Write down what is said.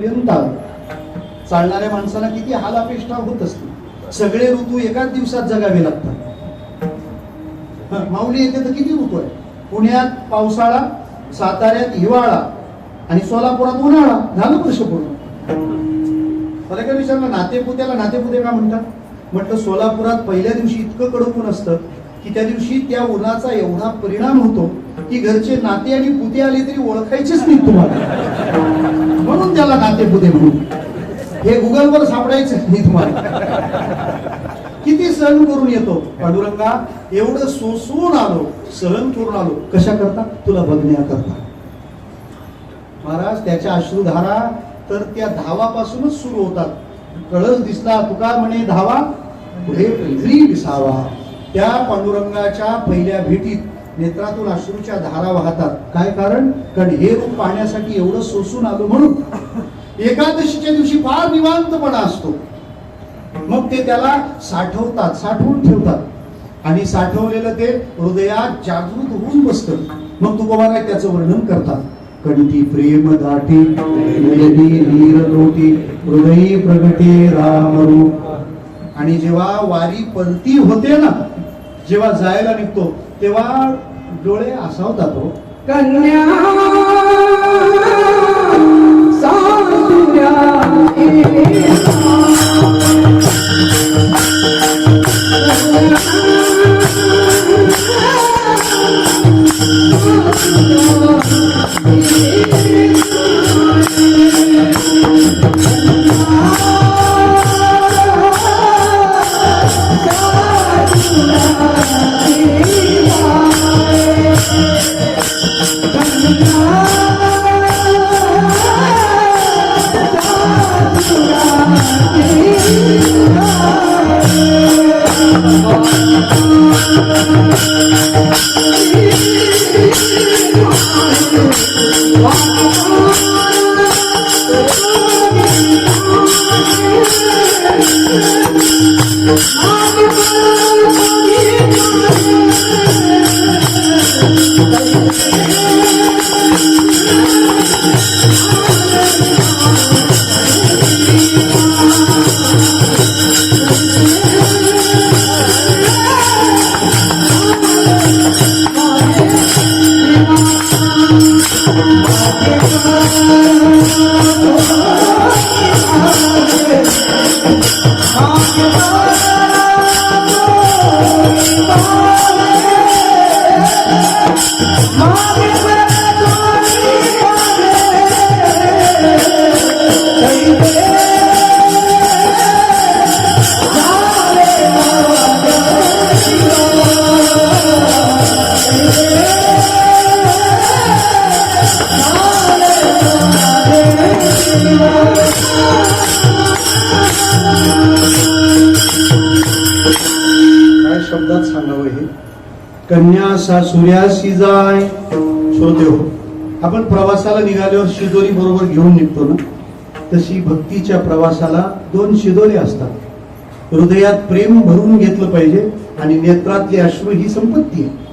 पर्यंत चालणाऱ्या माणसाला किती हाल अपेष्टा होत असते सगळे ऋतू एकाच दिवसात जगावे लागतात. माऊली येते तर किती ऋतू आहे पुण्यात पावसाळा साताऱ्यात हिवाळा आणि सोलापुरात उन्हाळा. झालं वर्ष पूर्ण. मला काय विचारलं नातेपुत्याला नातेपुते का म्हणतात? म्हटलं सोलापुरात पहिल्या दिवशी इतकं कडक ऊन असतं की त्या दिवशी त्या उन्हाचा एवढा परिणाम होतो की घरचे नाते आणि पुते आले तरी ओळखायचेच नाही तुम्हाला. तुम्हाला त्याला नातेपुते म्हणून? हे गुगलवर सापडायचं नाही तुम्हाला. किती सहन करून येतो? पांडुरंगा एवढं सोसून आलो सहन करून आलो. कशा करता? तुला बघण्याकरता महाराज त्याच्या अश्रुधारा तर त्या धावापासूनच सुरू होतात. कळस दिसला तुका म्हणे धावा पुढे विसावा. त्या पांडुरंगाच्या पहिल्या भेटीत नेत्रातून अश्रूच्या धारा वाहतात. काय कारण? कारण हे रूप पाहण्यासाठी एवढं सोसून आलो म्हणून. एकादशीच्या दिवशी फार निवांतपणा असतो. मग ते त्याला साठवतात साठवून ठेवतात. आणि साठवलेलं ते हृदयात जागृत होऊन बसतं. मग तुकोबा काय त्याचं वर्णन करतात. कंठी प्रेम दाटी नयनी नीर लोटी हृदयी प्रगटे रामरूप आणि जेव्हा वारी परती होते ना जेव्हा जायला निघतो तेव्हा डोळे असाव जातो हो. कन्या सासुऱ्या काय शब्दात सांगावं हे? कन्या सासुऱ्यासी जाय. श्रोते हो. आपण प्रवासाला निघाल्यावर शिदोरी बरोबर घेऊन निघतो ना? तशी भक्तीच्या प्रवासाला दोन शिदोरे असतात. हृदयात प्रेम भरून घेतलं पाहिजे आणि नेत्रातली अश्रू ही संपत्ती आहे.